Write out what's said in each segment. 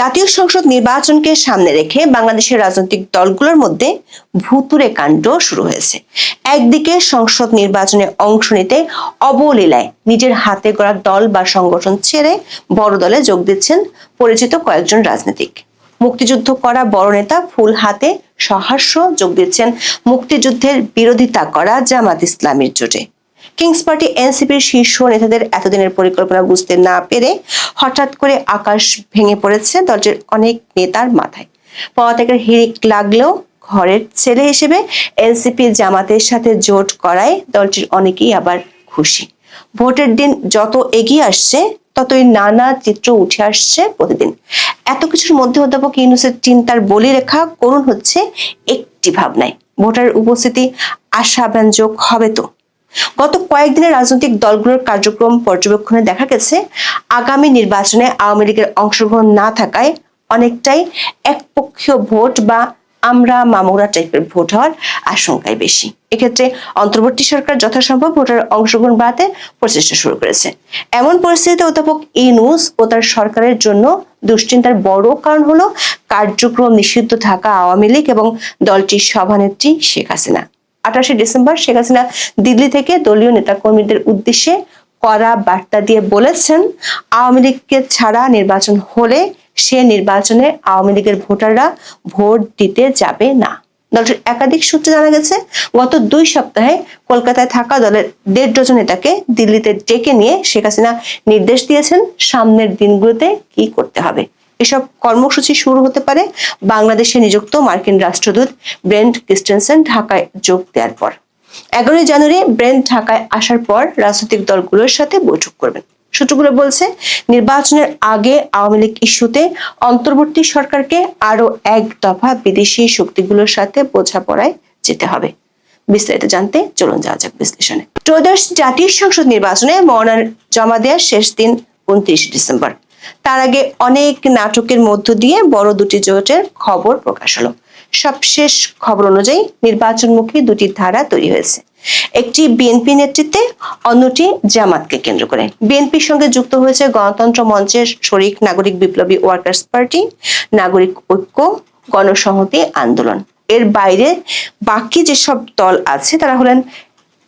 জাতীয় সংসদ নির্বাচনকে সামনে রেখে বাংলাদেশের রাজনৈতিক দলগুলোর মধ্যে ভুতুরে কাণ্ড শুরু হয়েছে। একদিকে সংসদ নির্বাচনে অংশ নিতে অবলীলায় নিজের হাতে গড়া দল বা সংগঠন ছেড়ে বড় দলে যোগ দিচ্ছেন পরিচিত কয়েকজন রাজনীতিক। মুক্তিযুদ্ধ করা বড় নেতা ফুল হাতে সহাস্য যোগ দিচ্ছেন। মুক্তিযুদ্ধের বিরোধিতা করা জামাত ইসলামীর জোটে। কিংস পার্টি এনসিপির শীর্ষ নেতাদের এতদিনের পরিকল্পনা বুঝতে না পেরে হঠাৎ করে আকাশ ভেঙে পড়েছে দলটির অনেক নেতার মাথায়। পদত্যাগের হিড়িক লাগলেও ঘরের ছেলে হিসেবে এনসিপি জামাতের সাথে জোট করায় দলটির অনেকেই আবার খুশি। ভোটের দিন যত এগিয়ে আসছে, ততই নানা চিত্র উঠে আসছে প্রতিদিন। এত কিছুর মধ্যে অধ্যাপক ইউনুসের চিন্তার বলি রেখা করুণ হচ্ছে একটি ভাবনায়। ভোটারের উপস্থিতি আশাব্যঞ্জক হবে তো? গত কয়েকদিনের রাজনৈতিক দলগুলোর কার্যক্রম পর্যবেক্ষণে দেখা গেছে, আগামী নির্বাচনে আওয়ামী লীগের অংশগ্রহণ না থাকায় অনেকটাই একপক্ষীয় ভোট বা আমরা মামুরা টাইপের ভোট হওয়ার আশঙ্কাই বেশি। এক্ষেত্রে অন্তর্বর্তী সরকার যথাসম্ভব ভোটার অংশগ্রহণ বাড়াতে প্রচেষ্টা শুরু করেছে। এমন পরিস্থিতিতে অধ্যাপক ইনুস ও তার সরকারের জন্য দুশ্চিন্তার বড় কারণ হলো কার্যক্রম নিষিদ্ধ থাকা আওয়ামী লীগ এবং দলটির সভানেত্রী শেখ হাসিনা। আঠাশে ডিসেম্বর শেখ হাসিনা দিল্লি থেকে দলীয় নেতাকর্মীদের উদ্দেশ্যে করা বার্তা দিয়ে বলেছেন, আওয়ামী লীগকে ছাড়া নির্বাচন হলে সে নির্বাচনে আওয়ামী লীগের ভোটাররা ভোট দিতে যাবে না। দলটির একাধিক সূত্রে জানা গেছে, গত দুই সপ্তাহে কলকাতায় থাকা দলের দেড় ডজন নেতাকে দিল্লিতে ডেকে নিয়ে শেখ হাসিনা নির্দেশ দিয়েছেন, সামনের দিনগুলোতে কি করতে হবে। এসব কর্মসূচি শুরু হতে পারে। বাংলাদেশে নিযুক্ত মার্কিন রাষ্ট্রদূত ব্রেন্ট ক্রিস্টেনসেন ঢাকায় যোগ দেওয়ার পর। এগারোই জানুয়ারি ব্রেন্ট ঢাকায় আসার পর রাজনৈতিক দলগুলোর সাথে বৈঠক করবেন। সূত্রগুলো বলছে, নির্বাচনের আগে আওয়ামী লীগ ইস্যুতে অন্তর্বর্তী সরকারকে আরও এক দফা বিদেশি শক্তিগুলোর সাথে বোঝাপড়ায় যেতে হবে। বিস্তারিত জানতে চলুন যাওয়া যাক বিশ্লেষণে। ত্রয়োদশ জাতীয় সংসদ নির্বাচনে মনোনয়ন জমা দেওয়ার শেষ দিন, উনত্রিশ ডিসেম্বর। তার আগে অনেক নাটকের মধ্য দিয়ে বড় দুটি জোটের খবর প্রকাশ হলো। সবশেষ খবর অনুযায়ী নির্বাচনমুখী দুটি ধারা তৈরি হয়েছে। একটি বিএনপি নেতৃত্বে, অন্যটি জামাতকে কেন্দ্র করে। বিএনপির সঙ্গে যুক্ত হয়েছে গণতন্ত্র মঞ্চের শরিক নাগরিক বিপ্লবী ওয়ার্কার্স পার্টি, নাগরিক ঐক্য, গণসংহতি আন্দোলন। এর বাইরে বাকি যেসব দল আছে, তারা হলেন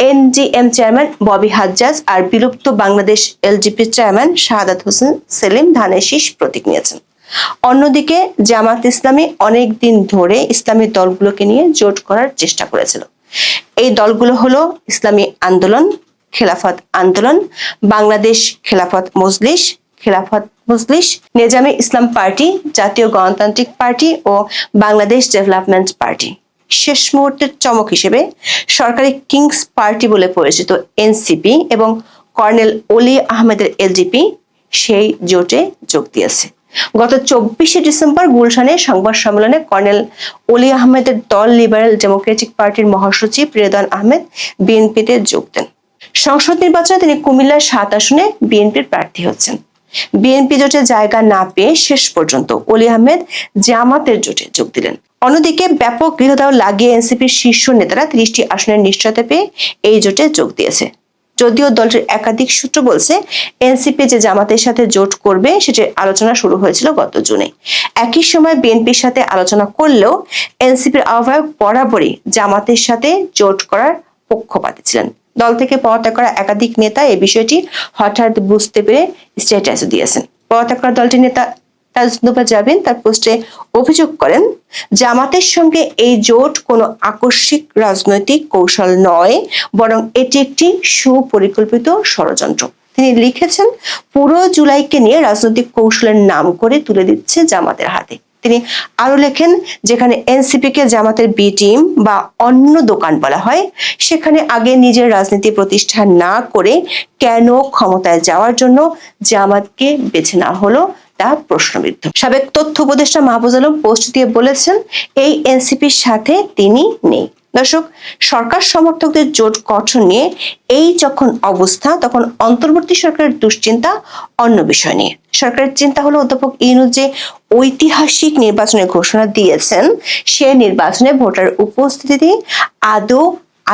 এনডিএম চেয়ারম্যান ববি হাজ্জাজ আর বিলুপ্ত বাংলাদেশ এলজিপি চেয়ারম্যান শাহাদাত হোসেন সেলিম ধানের শীষ প্রতীক নিয়েছেন। অন্যদিকে জামাত ইসলামী অনেক দিন ধরে ইসলামী দলগুলোকে নিয়ে জোট করার চেষ্টা করেছিল। এই দলগুলো হলো ইসলামী আন্দোলন, খেলাফত আন্দোলন, বাংলাদেশ খেলাফত মজলিস খেলাফত মজলিস, নেজামে ইসলাম পার্টি, জাতীয় গণতান্ত্রিক পার্টি ও বাংলাদেশ ডেভেলপমেন্ট পার্টি। শেষ মুহূর্তের চমক হিসেবে সরকারি কিংস পার্টি বলে পরিচিত এনসিপি এবং কর্নেল অলি আহমেদের এলজিপি সেই জোটে যোগ দিয়েছে। গত চব্বিশে ডিসেম্বর গুলশানে সংবাদ সম্মেলনে কর্নেল অলি আহমেদের দল লিবারেল ডেমোক্রেটিক পার্টির মহাসচিব রেদান আহমেদ বিএনপিতে যোগ দেন। সংসদ নির্বাচনে তিনি কুমিল্লার সাত আসনে বিএনপির প্রার্থী হচ্ছেন। বিএনপি জোটে জায়গা না পেয়ে শেষ পর্যন্ত অলি আহমেদ জামাতের জোটে যোগ দিলেন। অন্যদিকে ব্যাপক গৃহদাহ লাগিয়ে এনসিপির শীর্ষ নেতারা ত্রিশটি আসনের নিশ্চয়তা পেয়ে এই জোটে যোগ দিয়েছে। যদিও দলটির একাধিক সূত্র বলছে, এনসিপি যে জামাতের সাথে জোট করবে সেটির আলোচনা শুরু হয়েছিল গত জুনে। একই সময় বিএনপির সাথে আলোচনা করলেও এনসিপির আহ্বায়ক বরাবরই জামাতের সাথে জোট করার পক্ষপাতী ছিলেন। দল থেকে পদত্যাগ করা একাধিক নেতা এই বিষয়টি হঠাৎ বুঝতে পেরে স্ট্যাটাস দিয়েছেন। পদত্যাগ করা দলটির নেতা তাজনুবা জাবিন তার পোস্টে অভিযোগ করেন, জামাতের সঙ্গে এই জোট কোনো আকস্মিক রাজনৈতিক কৌশল নয়, বরং এটি একটি সুপরিকল্পিত ষড়যন্ত্র। তিনি লিখেছেন, পুরো জুলাইকে নিয়ে রাজনৈতিক কৌশলের নাম করে তুলে দিচ্ছে জামাতের হাতে। তিনি আরও লেখেন, যেখানে এনসিপি কে জামাতের বি টিম বা অন্য দোকান বলা হয়, সেখানে আগে নিজের রাজনীতি প্রতিষ্ঠা না করে কেন ক্ষমতায় যাওয়ার জন্য জামাতকে বেছে নেওয়া হলো তা প্রশ্নবিদ্ধ। সাবেক তথ্য উপদেষ্টা মাহবুজ আলম পোস্ট দিয়ে বলেছেন, এই এনসিপির সাথে তিনি নেই। দর্শক, সরকার সমর্থকদের জোট গঠন নিয়ে এই যখন অবস্থা, তখন অন্তর্বর্তী সরকারের দুশ্চিন্তা অন্য বিষয় নিয়ে। সরকারের চিন্তা হলো, অধ্যাপক ইনু যে ঐতিহাসিক নির্বাচনের ঘোষণা দিয়েছেন, সে নির্বাচনে ভোটার উপস্থিতি আদৌ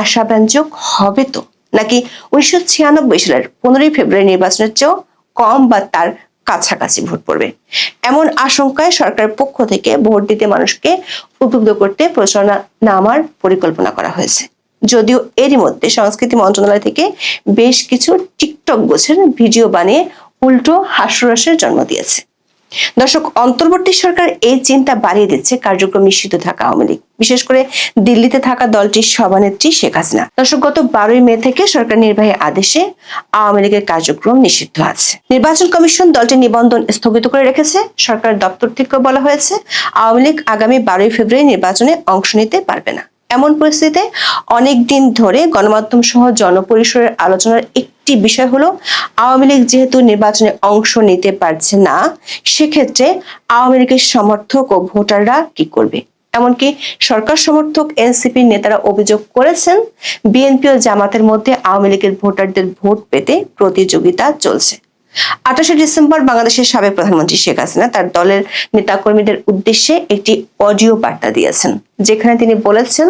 আশাব্যঞ্জক হবে তো? নাকি উনিশশো ছিয়ানব্বই সালের পনেরোই ফেব্রুয়ারি নির্বাচনের চেয়েও কম বা তার কাছাকাছি ভোট পড়বে। এমন আশঙ্কায় সরকারের পক্ষ থেকে ভোট দিতে মানুষকে উদ্বুদ্ধ করতে প্রচারণা নামার পরিকল্পনা করা হয়েছে। যদিও এরই মধ্যে সংস্কৃতি মন্ত্রণালয় থেকে বেশ কিছু টিকটক গোছের ভিডিও বানিয়ে উল্টো হাস্যরসের জন্ম দিয়েছে। দর্শক, অন্তর্বর্তী সরকার এই চিন্তা বাড়িয়ে দিচ্ছে কার্যক্রম নিষিদ্ধ থাকা আওয়ামী লীগ, বিশেষ করে দিল্লিতে থাকা দলটির সভানেত্রী শেখ হাসিনা। দর্শক, গত বারোই মে থেকে সরকার নির্বাহী আদেশে আওয়ামী লীগের কার্যক্রম নিষিদ্ধ আছে। নির্বাচন কমিশন দলটির নিবন্ধন স্থগিত করে রেখেছে। সরকার দপ্তর থেকে বলা হয়েছে, আওয়ামী লীগ আগামী বারোই ফেব্রুয়ারি নির্বাচনে অংশ নিতে পারবে না। এমন পরিস্থিতিতে অনেক দিন ধরে গণমাধ্যম সহ জনপরিসরের আলোচনার একটি বিষয় হলো, আওয়ামী লীগ যেহেতু নির্বাচনে অংশ নিতে পারছে না, সেক্ষেত্রে আওয়ামী লীগের সমর্থক ও ভোটাররা কি করবে? এমনকি সরকার সমর্থক এনসিপি নেতারা অভিযোগ করেছেন, বিএনপি ও জামাতের মধ্যে আওয়ামী লীগের ভোটারদের ভোট পেতে প্রতিযোগিতা চলছে। আঠাশে ডিসেম্বর বাংলাদেশের সাবেক প্রধানমন্ত্রী শেখ হাসিনা তার দলের নেতাকর্মীদের উদ্দেশ্যে একটি অডিও বার্তা দিয়েছেন, যেখানে তিনি বলেছেন,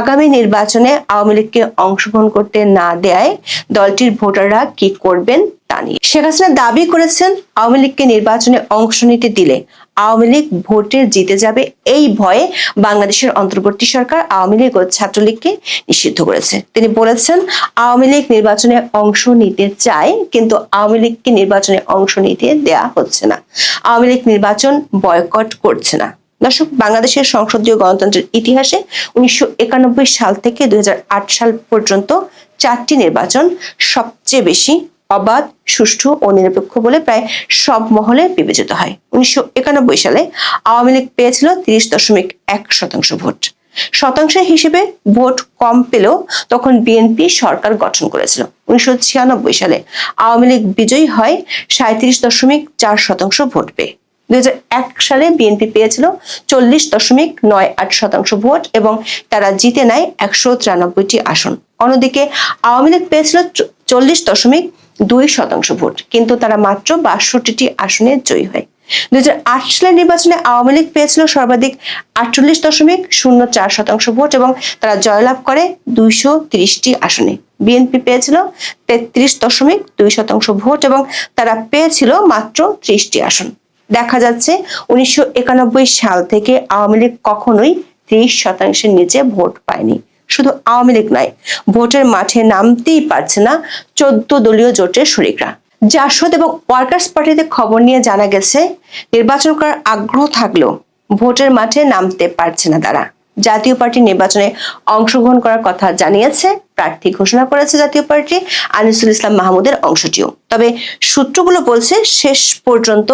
আগামী নির্বাচনে আওয়ামী লীগকে অংশগ্রহণ করতে না দেয় দলটির ভোটাররা কি করবেন তা নিয়ে। শেখ হাসিনা দাবি করেছেন, আওয়ামী লীগকে নির্বাচনে অংশ নিতে দিলে আওয়ামী লীগ ভোটে জিতে যাবে এই ভয়ে বাংলাদেশের অন্তর্বর্তী সরকার আওয়ামী লীগ ও ছাত্রলীগকে নিষিদ্ধ করেছে। তিনি বলেছেন, আওয়ামী লীগ নির্বাচনে অংশ নিতে চায়, কিন্তু আওয়ামী লীগকে নির্বাচনে অংশ নিতে দেয়া হচ্ছে না। আওয়ামী লীগ নির্বাচন বয়কট করছে না। দর্শক, বাংলাদেশের সংসদীয় গণতন্ত্রের ইতিহাসে উনিশশো একানব্বই সাল থেকে দুই হাজার আট সাল পর্যন্ত চারটি নির্বাচন সবচেয়ে বেশি অবাধ, সুষ্ঠু ও নিরপেক্ষ বলে প্রায় সব মহলে বিবেচিত হয়। উনিশশো একানব্বই সালে আওয়ামী লীগ পেয়েছিল তিরিশ দশমিক এক শতাংশ ভোট। শতাংশ হিসেবে ভোট কম পেলেও তখন বিএনপি সরকার গঠন করেছিল। উনিশশো সালে আওয়ামী লীগ বিজয়ী হয় সাঁত্রিশ দশমিক চার শতাংশ ভোট পেয়ে। দুই হাজার এক সালে বিএনপি পেয়েছিল চল্লিশ দশমিক নয় আট শতাংশ ভোট এবং তারা জিতে নেয় একশো তিরানব্বইটি আসন। অন্যদিকে আওয়ামী লীগ পেয়েছিল চল্লিশ দশমিক দুই শতাংশ ভোট, কিন্তু তারা মাত্র বাষট্টিটি আসনে জয়ী হয়। দুই হাজার সালের নির্বাচনে আওয়ামী লীগ পেয়েছিল সর্বাধিক আটচল্লিশ দশমিক শূন্য চার শতাংশ ভোট এবং তারা জয়লাভ করে দুইশো তিরিশটি আসনে। বিএনপি পেয়েছিল তেত্রিশ দশমিক দুই শতাংশ ভোট এবং তারা পেয়েছিল মাত্র ত্রিশটি আসন। দেখা যাচ্ছে উনিশশো একানব্বই সাল থেকে আওয়ামী লীগ কখনোই ত্রিশ শতাংশের নিচে ভোট পায়নি। শুধু আওয়ামী লীগ নয়, ভোটের মাঠে নামতেই পারছে না চোদ্দ দলীয় জোটের শরিকরা। জাসদ এবং ওয়ার্কার্স পার্টিতে খবর নিয়ে জানা গেছে, নির্বাচন করার আগ্রহ থাকলেও ভোটের মাঠে নামতে পারছে না তারা। জাতীয় পার্টি নির্বাচনে অংশগ্রহণ করার কথা জানিয়েছে, প্রার্থী ঘোষণা করেছে জাতীয় পার্টি, আনিসুল ইসলাম মাহমুদের অংশটিও। তবে সূত্রগুলো বলছে, শেষ পর্যন্ত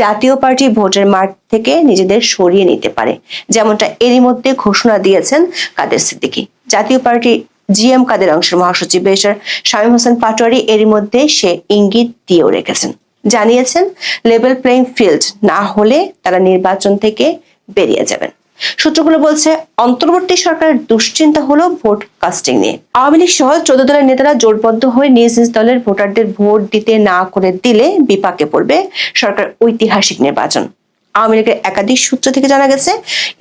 জাতীয় পার্টি ভোটের মাঠ থেকে নিজেদের সরিয়ে নিতে পারে, যেমনটা এরই মধ্যে ঘোষণা দিয়েছেন কাদের সিদ্দিকী। জাতীয় পার্টি জিএম কাদের অংশের মহাসচিব বেশার শামীম হোসেন পাটোয়ারি এরই মধ্যে সে ইঙ্গিত দিয়েও রেখেছেন। জানিয়েছেন লেভেল প্লেইং ফিল্ড না হলে তারা নির্বাচন থেকে বেরিয়ে যাবেন। সূত্রগুলো বলছে, অন্তর্বর্তী সরকারের দুশ্চিন্তা হলো ভোট কাস্টিং নিয়ে। আওয়ামী লীগ সহ চোদ্দ দলের নেতারা জোটবদ্ধ হয়ে নিজ নিজ দলের ভোটারদের ভোট দিতে না করে দিলে বিপাকে পড়বে সরকার ঐতিহাসিক নির্বাচন। আওয়ামী লীগের একাধিক সূত্র থেকে জানা গেছে,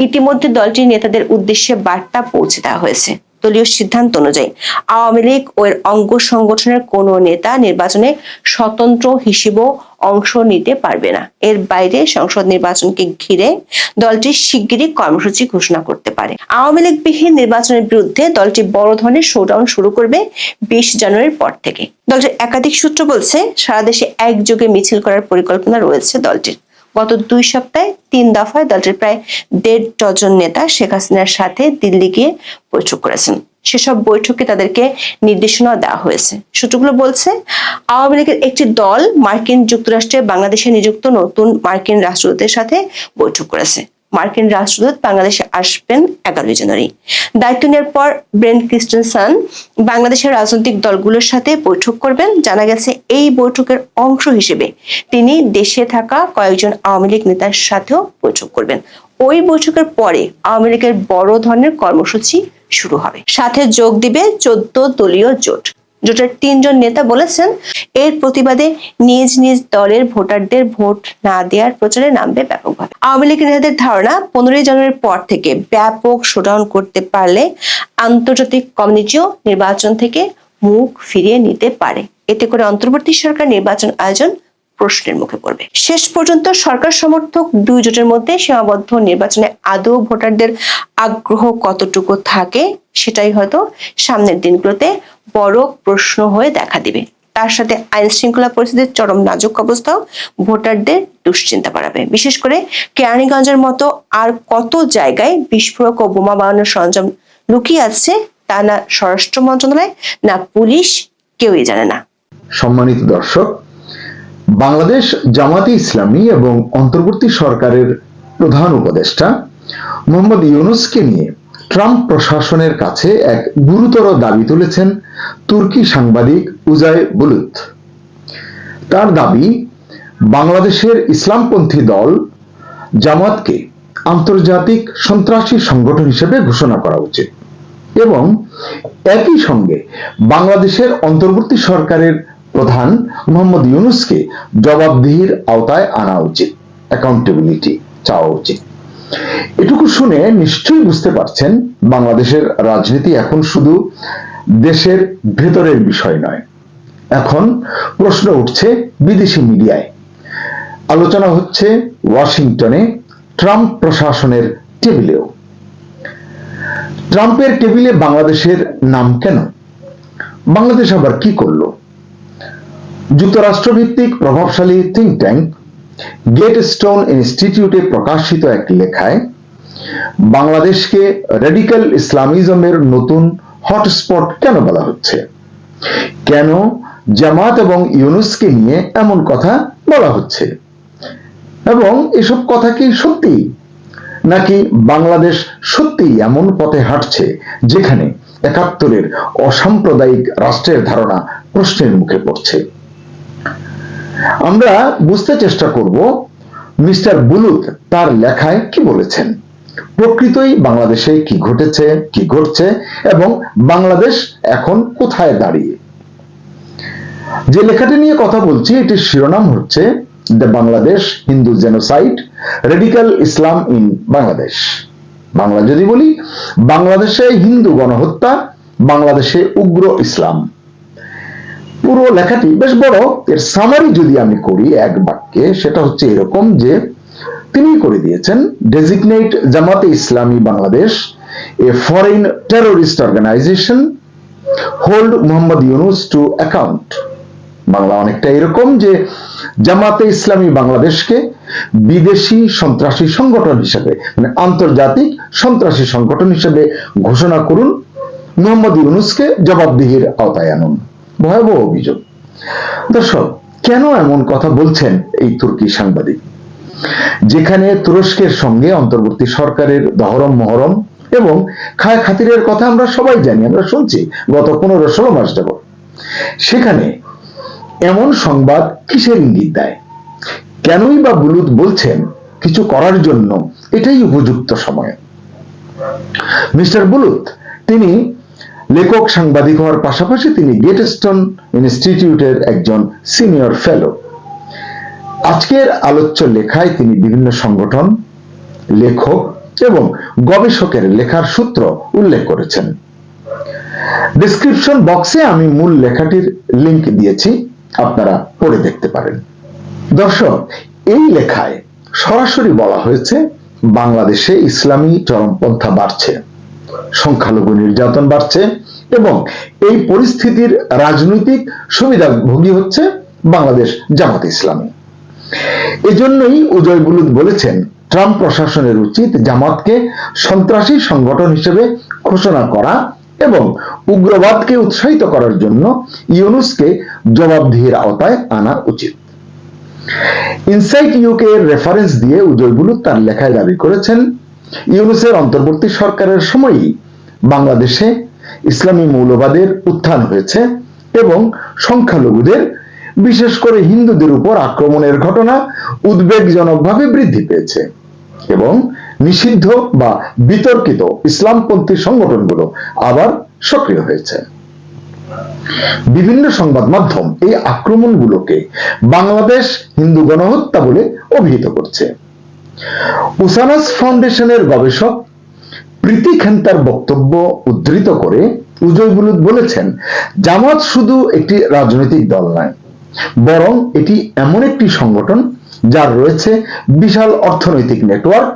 ইতিমধ্যে দলটির নেতাদের উদ্দেশ্যে বার্তা পৌঁছে দেওয়া হয়েছে। দলীয় সিদ্ধান্ত অনুযায়ী, আওয়ামী লীগ ও এর অঙ্গ সংগঠনের কোন নেতা নির্বাচনে স্বতন্ত্র হিসেবেও অংশ নিতে পারবে না। এর বাইরে সংসদ নির্বাচনকে ঘিরে দলটি শিগগিরই কর্মসূচি ঘোষণা করতে পারে। আওয়ামী লীগ বিহীন নির্বাচনের বিরুদ্ধে দলটি বড় ধরনের শোডাউন শুরু করবে বিশ জানুয়ারির পর থেকে। দলটির একাধিক সূত্র বলছে, সারা দেশে একযোগে মিছিল করার পরিকল্পনা রয়েছে দলটির। গত দুই সপ্তাহে তিন দফায় দলটির প্রায় দেড় ডজন নেতা শেখ হাসিনার সাথে দিল্লি গিয়ে বৈঠক করেছেন। সেসব বৈঠকে তাদেরকে নির্দেশনা দেওয়া হয়েছে। সূত্রগুলো বলছে, আওয়ামী লীগের একটি দল মার্কিন যুক্তরাষ্ট্রে বাংলাদেশে নিযুক্ত নতুন মার্কিন রাষ্ট্রদূতের সাথে বৈঠক করেছে। মার্কিন রাষ্ট্রদূত বাংলাদেশে আসবেন এগারোই জানুয়ারি। দায়িত্ব নেওয়ার পর ব্রেন ক্রিস্টেনসন বাংলাদেশের রাজনৈতিক দলগুলোর সাথে বৈঠক করবেন। জানা গেছে, এই বৈঠকের অংশ হিসেবে তিনি দেশে থাকা কয়েকজন আওয়ামী লীগ নেতার সাথেও বৈঠক করবেন। ওই বৈঠকের পরে আওয়ামী লীগের বড় ধরনের কর্মসূচি শুরু হবে। সাথে যোগ দিবে চোদ্দ দলীয় জোট। জোটের তিনজন নেতা বলেছেন, এর প্রতিবাদে নিজ নিজ দলের ভোটারদের ভোট না দেওয়ার প্রচারে নামবে ব্যাপকভাবে আওয়ামী লীগ নেতাদের ধারণা, পনেরোই জানুয়ারির পর থেকে ব্যাপক শোডাউন করতে পারলে আন্তর্জাতিক কমিউনিটিও নির্বাচন থেকে মুখ ফিরিয়ে নিতে পারে। এতে করে অন্তর্বর্তী সরকার নির্বাচন আয়োজন প্রশ্নের মুখে পড়বে। শেষ পর্যন্ত সরকার সমর্থক দুই জোটের মধ্যে সীমাবদ্ধ নির্বাচনে আদৌ ভোটারদের আগ্রহ কতটুকু থাকে সেটাই হয়তো সামনের দিনগুলোতে বড় প্রশ্ন হয়ে দেখা দিবে। তার সাথে আইন শৃঙ্খলা পরিস্থিতির চরম নাজুক অবস্থাও ভোটারদের দুশ্চিন্তা বাড়াবে। বিশেষ করে কেরানীগঞ্জের মতো আর কত জায়গায় বিস্ফোরক ও বোমা বানানোর সরঞ্জাম লুকিয়ে আছে তা না স্বরাষ্ট্র মন্ত্রণালয় না পুলিশ কেউই জানে না। সম্মানিত দর্শক, বাংলাদেশ জামাতে ইসলামী এবং অন্তর্বর্তী সরকারের প্রধান উপদেষ্টা মোহাম্মদ ইউনুসকে নিয়ে ট্রাম্প প্রশাসনের কাছে এক গুরুতর দাবি তুলেছেন তুর্কি সাংবাদিক উজায় বুলুত। তার দাবি, বাংলাদেশের ইসলামপন্থী দল জামাতকে আন্তর্জাতিক সন্ত্রাসী সংগঠন হিসেবে ঘোষণা করা উচিত এবং একই সঙ্গে বাংলাদেশের অন্তর্বর্তী সরকারের প্রধান মোহাম্মদ ইউনুসকে জবাবদিহির আওতায় আনা উচিত। অ্যাকাউন্টেবিলিটি চাওয়া উচিত। এটুকু শুনে নিশ্চয়ই বুঝতে পারছেন, বাংলাদেশের রাজনীতি এখন শুধু দেশের ভেতরের বিষয় নয়। এখন প্রশ্ন উঠছে বিদেশি মিডিয়ায়। আলোচনা হচ্ছে ওয়াশিংটনে ট্রাম্প প্রশাসনের টেবিলেও। ট্রাম্পের টেবিলে বাংলাদেশের নাম কেন? বাংলাদেশ আবার কি করল? যুক্তরাষ্ট্রভিত্তিক প্রভাবশালী থিঙ্ক ট্যাঙ্ক গেট স্টোন ইনস্টিটিউটে প্রকাশিত এক লেখায়, বাংলাদেশকে রেডিক্যাল ইসলামিজমের নতুন হটস্পট কেন বলা হচ্ছে? কেন জামাত এবং ইউনুসকে নিয়ে এমন কথা বলা হচ্ছে? এবং এসব কথা কি সত্যি? নাকি বাংলাদেশ সত্যি এমন পথে হাঁটছে যেখানে একাত্তরের অসাম্প্রদায়িক রাষ্ট্রের ধারণা প্রশ্নের মুখে পড়ছে? আমরা বুঝতে চেষ্টা করব মিস্টার বুলুত তার লেখায় কি বলেছেন। প্রকৃতই বাংলাদেশে কি ঘটেছে, কি ঘটছে, এবং বাংলাদেশ এখন কোথায় দাঁড়িয়ে। যে লেখাটি নিয়ে কথা বলছি, এটির শিরোনাম হচ্ছে the Bangladesh Hindu genocide, radical Islam in Bangladesh. Bangla যদি বলি, বাংলাদেশে হিন্দু গণহত্যা, বাংলাদেশে উগ্র ইসলাম। পুরো লেখাটি বেশ বড়। এর সামারি যদি আমি করি এক বাক্যে, সেটা হচ্ছে এরকম যে, তিনি করে দিয়েছেন designate Jamaat-e Islami Bangladesh a foreign terrorist organisation hold Mohammad Yunus to account Bangla অনেকটা এরকম যে, জামাতে ইসলামী বাংলাদেশকে বিদেশি সন্ত্রাসী সংগঠন হিসেবে মানে আন্তর্জাতিক সন্ত্রাসী সংগঠন হিসেবে ঘোষণা করুন, মোহাম্মদ ইউনুসকে জবাবদিহির আওতায় আনুন। ভয়াবহ অভিযোগ। দর্শক, কেন এমন কথা বলছেন এই তুর্কি সাংবাদিক? যেখানে তুরস্কের সঙ্গে অন্তর্বর্তী সরকারের দহরম মহরম এবং খায় খাতিরের কথা আমরা সবাই জানি, আমরা শুনছি, গত পনেরো ষোলো মাস যাব সেখানে এমন সংবাদ কিসের ইঙ্গিত দেয়? কেনই বা বুলুদ বলছেন কিছু করার জন্য এটাই উপযুক্ত সময়? মিস্টার বুলুত, তিনি লেখক, সাংবাদিক হওয়ার পাশাপাশি তিনি গেটস্টন ইনস্টিটিউটের একজন সিনিয়র ফেলো। আজকের আলোচ্য লেখায় তিনি বিভিন্ন সংগঠন, লেখক এবং গবেষকের লেখার সূত্র উল্লেখ করেছেন। ডিসক্রিপশন বক্সে আমি মূল লেখাটির লিংক দিয়েছি, আপনারা পড়ে দেখতে পারেন। দর্শক, এই লেখায় সরাসরি বলা হয়েছে, বাংলাদেশে ইসলামী চরমপন্থা বাড়ছে। সংখ্যালঘু নির্যাতন বাড়ছে এবং এই পরিস্থিতির রাজনৈতিক সুবিধাভোগী হচ্ছে বাংলাদেশ জামাত ইসলামী। এজন্যই উজয় বুলুদ বলেছেন, ট্রাম্প প্রশাসনের উচিত জামাতকে সন্ত্রাসী সংগঠন হিসেবে ঘোষণা করা এবং উগ্রবাদকে উৎসাহিত করার জন্য ইউনুসকে জবাবদিহির আওতায় আনা উচিত। ইনসাইট ইউকে রেফারেন্স দিয়ে উজয় বুলুদ তার লেখায় দাবি করেছেন ইউনুসের অন্তর্বর্তী সরকারের সময়ই বাংলাদেশে ইসলামী মৌলবাদের উত্থান হয়েছে এবং সংখ্যালঘুদের, বিশেষ করে হিন্দুদের উপর আক্রমণের ঘটনা উদ্বেগজনকভাবে বৃদ্ধি পেয়েছে এবং নিষিদ্ধ বা বিতর্কিত ইসলামপন্থী সংগঠনগুলো আবার সক্রিয় হয়েছে। বিভিন্ন সংবাদ মাধ্যম এই আক্রমণগুলোকে বাংলাদেশ হিন্দু গণহত্যা বলে অভিহিত করছে। উসানাস ফাউন্ডেশনের গবেষক প্রীতি খেন্তার বক্তব্য উদ্ধৃত করে উজয় বুলুদ বলেছেন, জামাত শুধু একটি রাজনৈতিক দল নয়, বরং এটি এমন একটি সংগঠন যার রয়েছে বিশাল অর্থনৈতিক নেটওয়ার্ক,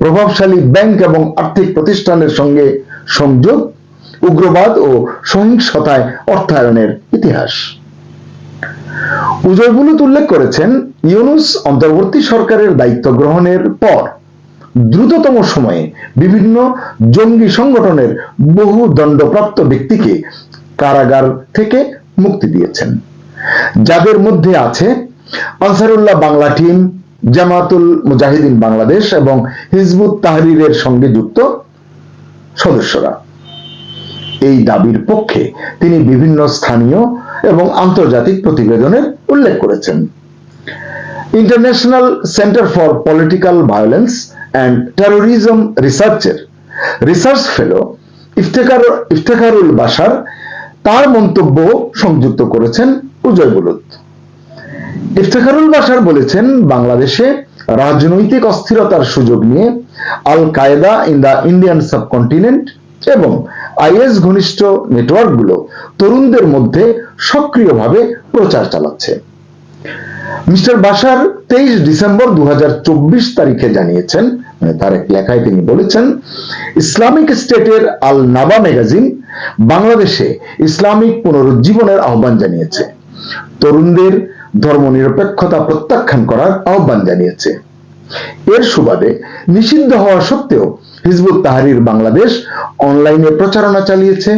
প্রভাবশালী ব্যাংক এবং আর্থিক প্রতিষ্ঠানের সঙ্গে সংযোগ, উগ্রবাদ ও সহিংসতায় অর্থায়নের ইতিহাস। উজয় বুলুত উল্লেখ করেছেন, ইউনুস অন্তর্বর্তী সরকারের দায়িত্ব গ্রহণের পর দ্রুততম সময়ে বিভিন্ন জঙ্গি সংগঠনের বহু দণ্ডপ্রাপ্ত ব্যক্তিকে কারাগার থেকে মুক্তি দিয়েছেন। যাদের মধ্যে আছে আনসারুল্লাহ বাংলা টিম, জামাতুল মুজাহিদিন বাংলাদেশ এবং হিজবুত তাহরিরের সঙ্গে যুক্ত সদস্যরা। এই দাবির পক্ষে তিনি বিভিন্ন স্থানীয় এবং আন্তর্জাতিক প্রতিবেদনের উল্লেখ করেছেন। International centre for political violence and terrorism রিসার্চের রিসার্চ ফেলো ইফতেখার, ইফতেখারুল বাসার তার মন্তব্য সংযুক্ত করেছেন উজয় বুলুত। ইফতেখারুল বাসার বলেছেন, বাংলাদেশে রাজনৈতিক অস্থিরতার সুযোগ নিয়ে al Qaeda in the Indian subcontinent এবং আইএস ঘনিষ্ঠ নেটওয়ার্কগুলো তরুণদের মধ্যে সক্রিয়ভাবে প্রচার চালাচ্ছে। মিস্টার বাসার তেইশ ডিসেম্বর দু তারিখে জানিয়েছেন মানে তার এক লেখায় তিনি বলেছেন, ইসলামিক স্টেটের আল নাবা ম্যাগাজিন বাংলাদেশে ইসলামিক পুনরুজ্জীবনের আহ্বান জানিয়েছে। তরুণদের ধর্মনিরপেক্ষতা প্রত্যাখ্যান করার আহ্বান জানিয়েছে। এর সুবাদে নিষিদ্ধ হওয়া সত্ত্বেও হিজবুত তাহারির বাংলাদেশ অনলাইনে প্রচারণা চালিয়েছে।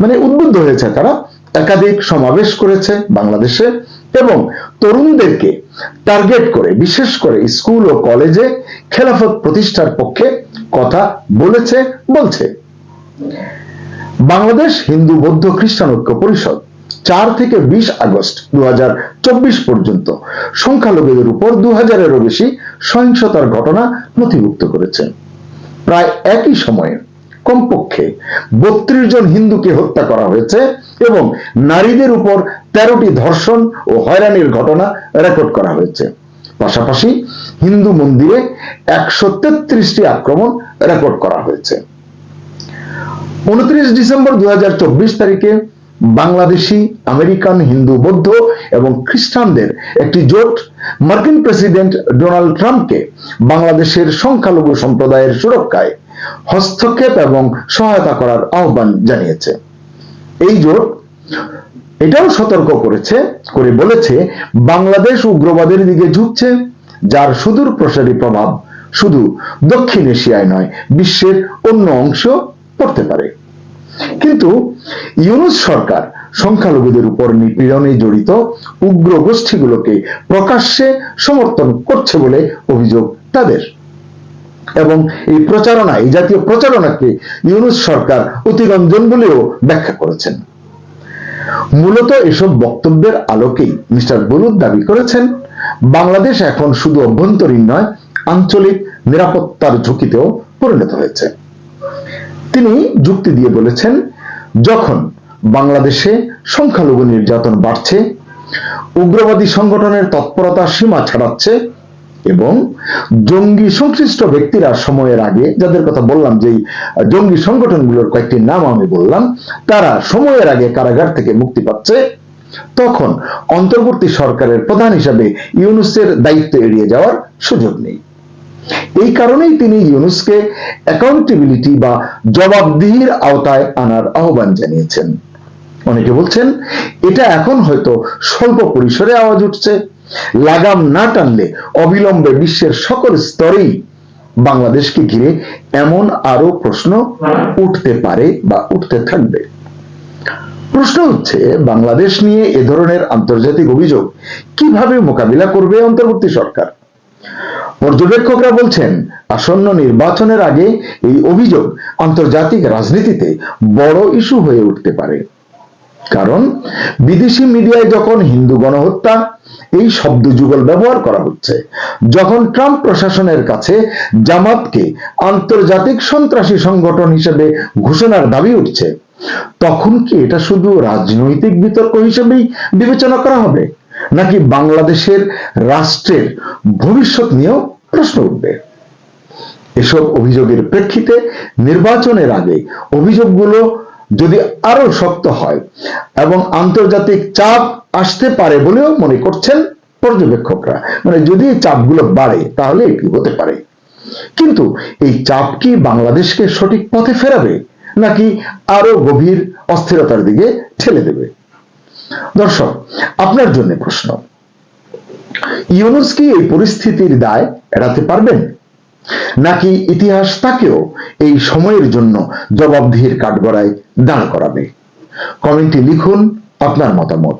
মানে উদ্বুদ্ধ হয়েছে তারা, একাধিক সমাবেশ করেছে বাংলাদেশে এবং তরুণদেরকে টার্গেট করে, বিশেষ করে স্কুল ও কলেজে খেলাফত প্রতিষ্ঠার পক্ষে কথা বলেছে, বলছে। বাংলাদেশ হিন্দু বৌদ্ধ খ্রিস্টান ঐক্য পরিষদ চার থেকে বিশ আগস্ট দু হাজার চব্বিশ পর্যন্ত সংখ্যালঘুদের উপর দু হাজারেরও বেশি সহিংসতার ঘটনা নথিভুক্ত করেছে। প্রায় একই সময়ে কমপক্ষে বত্রিশ জন হিন্দুকে হত্যা করা হয়েছে এবং নারীদের উপর তেরোটি ধর্ষণ ও হয়রানির ঘটনা রেকর্ড করা হয়েছে। পাশাপাশি হিন্দু মন্দিরে একশো তেত্রিশটি আক্রমণ রেকর্ড করা হয়েছে। উনত্রিশ ডিসেম্বর দুই হাজার চব্বিশ তারিখে বাংলাদেশি, আমেরিকান, হিন্দু, বৌদ্ধ এবং খ্রিস্টানদের একটি জোট মার্কিন প্রেসিডেন্ট ডোনাল্ড ট্রাম্পকে বাংলাদেশের সংখ্যালঘু সম্প্রদায়ের সুরক্ষায় হস্তক্ষেপ এবং সহায়তা করার আহ্বান জানিয়েছে। এই জোট এটাও সতর্ক করেছে, করে বলেছে, বাংলাদেশ উগ্রবাদের দিকে ঝুঁকছে, যার সুদূর প্রসারী প্রভাব শুধু দক্ষিণ এশিয়ায় নয়, বিশ্বের অন্য অংশ পড়তে পারে। কিন্তু ইউনুস সরকার সংখ্যালঘুদের উপর নিপীড়নে জড়িত উগ্র গোষ্ঠীগুলোকে প্রকাশ্যে সমর্থন করছে বলে অভিযোগ তাদের। এবং এই প্রচারণা, এই জাতীয় প্রচারণাকে ইউনুস সরকার অতিরঞ্জন বলেও ব্যাখ্যা করেছেন। মূলত এসব বক্তব্যের আলোকেই মিস্টার বুলুদ দাবি করেছেন, বাংলাদেশ এখন শুধু অভ্যন্তরীণ নয়, আঞ্চলিক নিরাপত্তার ঝুঁকিতেও পরিণত হয়েছে। তিনি যুক্তি দিয়ে বলেছেন, যখন বাংলাদেশে সংখ্যালঘু নির্যাতন বাড়ছে, উগ্রবাদী সংগঠনের তৎপরতা সীমা ছাড়াচ্ছে এবং জঙ্গি সংশ্লিষ্ট ব্যক্তিরা সময়ের আগে যাদের কথা বললাম যে জঙ্গি সংগঠনগুলোর কয়েকটি নাম আমি বললাম, তারা সময়ের আগে কারাগার থেকে মুক্তি পাচ্ছে। তখন অন্তর্বর্তী সরকারের প্রধান হিসাবে ইউনুসের দায়িত্ব এড়িয়ে যাওয়ার সুযোগ নেই। এই কারণেই তিনি ইউনুসকে অ্যাকাউন্টেবিলিটি বা জবাবদিহির আওতায় আনার আহ্বান জানিয়েছেন। অনেকে বলছেন, এটা এখন হয়তো স্বল্প পরিসরে আওয়াজ উঠছে। লাগাম না টানলে অবিলম্বে বিশ্বের সকল স্তরেই বাংলাদেশকে ঘিরে এমন আরও প্রশ্ন উঠতে পারে বা উঠতে থাকবে। প্রশ্ন হচ্ছে, বাংলাদেশ নিয়ে এ ধরনের আন্তর্জাতিক অভিযোগ কীভাবে মোকাবিলা করবে অন্তর্বর্তী সরকার? পর্যবেক্ষকরা বলছেন, আসন্ন নির্বাচনের আগে এই অভিযোগ আন্তর্জাতিক রাজনীতিতে বড় ইস্যু হয়ে উঠতে পারে। কারণ বিদেশি মিডিয়ায় যখন হিন্দু গণহত্যা, এই শব্দ যুগল ব্যবহার করা হচ্ছে। যখন ট্রাম্প প্রশাসনের কাছে জামাতকে আন্তর্জাতিক সন্ত্রাসী সংগঠন হিসেবে ঘোষণার দাবি উঠছে, তখন কি এটা শুধু রাজনৈতিক বিতর্ক হিসেবেই বিবেচনা করা হবে? নাকি বাংলাদেশের রাষ্ট্রের ভবিষ্যৎ নিয়েও প্রশ্ন উঠবে? এসব অভিযোগের প্রেক্ষিতে নির্বাচনের আগে অভিযোগগুলো যদি আরও শক্ত হয় এবং আন্তর্জাতিক চাপ আসতে পারে বলেও মনে করছেন পর্যবেক্ষকরা। মানে যদি চাপগুলো বাড়ে তাহলে এটি হতে পারে? কিন্তু এই চাপ কি বাংলাদেশকে সঠিক পথে ফেরাবে, নাকি আরও গভীর অস্থিরতার দিকে ঠেলে দেবে? দর্শক, আপনার জন্য প্রশ্ন। ইউনুস কি এই পরিস্থিতির দায় এড়াতে পারবেন? নাকি ইতিহাস তাকেও এই সময়ের জন্য জবাবদিহির কাঠগড়ায় দাঁড় করাবে। কমেন্টে লিখুন আপনার মতামত।